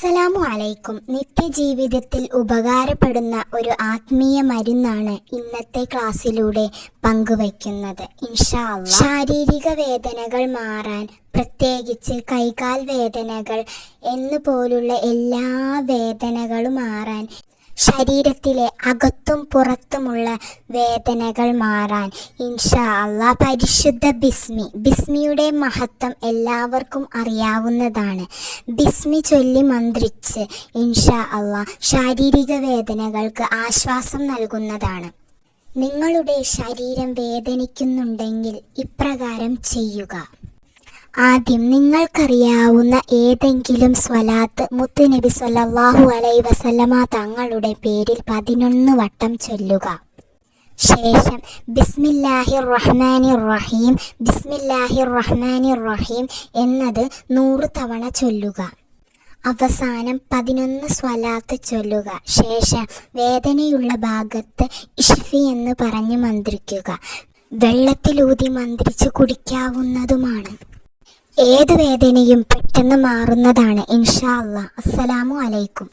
അസ്സലാമു അലൈക്കും നിത്യജീവിതത്തിൽ ഉപകാരപ്പെടുന്ന ഒരു ആത്മീയ മരുന്നാണ് ഇന്നത്തെ ക്ലാസ്സിലൂടെ പങ്കുവയ്ക്കുന്നത് ഇൻഷാ. ശാരീരിക വേദനകൾ മാറാൻ പ്രത്യേകിച്ച് കൈകാൽ വേദനകൾ എന്നുപോലുള്ള എല്ലാ വേദനകളും മാറാൻ ശരീരത്തിലെ അകത്തും പുറത്തുമുള്ള വേദനകൾ മാറാൻ ഇൻഷാ അള്ളാ പരിശുദ്ധ ബിസ്മി. ബിസ്മിയുടെ മഹത്വം എല്ലാവർക്കും അറിയാവുന്നതാണ്. ബിസ്മി ചൊല്ലി മന്ത്രിച്ച് ഇൻഷാ അള്ളാ ശാരീരിക വേദനകൾക്ക് ആശ്വാസം നൽകുന്നതാണ്. നിങ്ങളുടെ ശരീരം വേദനിക്കുന്നുണ്ടെങ്കിൽ ഇപ്രകാരം ചെയ്യുക. ആദ്യം നിങ്ങൾക്കറിയാവുന്ന ഏതെങ്കിലും സ്വലാത്ത് മുത്തുനബി സല്ലാഹു അലൈ വസല്ലമ തങ്ങളുടെ പേരിൽ പതിനൊന്ന് വട്ടം ചൊല്ലുക. ശേഷം ബിസ്മില്ലാഹിർ റഹ്മാനിർ റഹീം ബിസ്മില്ലാഹിർ റഹ്മാനിർ റഹീം എന്നത് നൂറ് തവണ ചൊല്ലുക. അവസാനം പതിനൊന്ന് സ്വലാത്ത് ചൊല്ലുക. ശേഷം വേദനയുള്ള ഭാഗത്ത് ഇഷ്ഫി എന്ന് പറഞ്ഞ് മന്ത്രിക്കുക. വെള്ളത്തിലൂതി മന്ത്രിച്ച് കുടിക്കാവുന്നതുമാണ്. ഏത് വേദനയും പെട്ടെന്ന് മാറുന്നതാണ് ഇൻഷാ അല്ലാ അസ്സലാമു അലൈക്കും.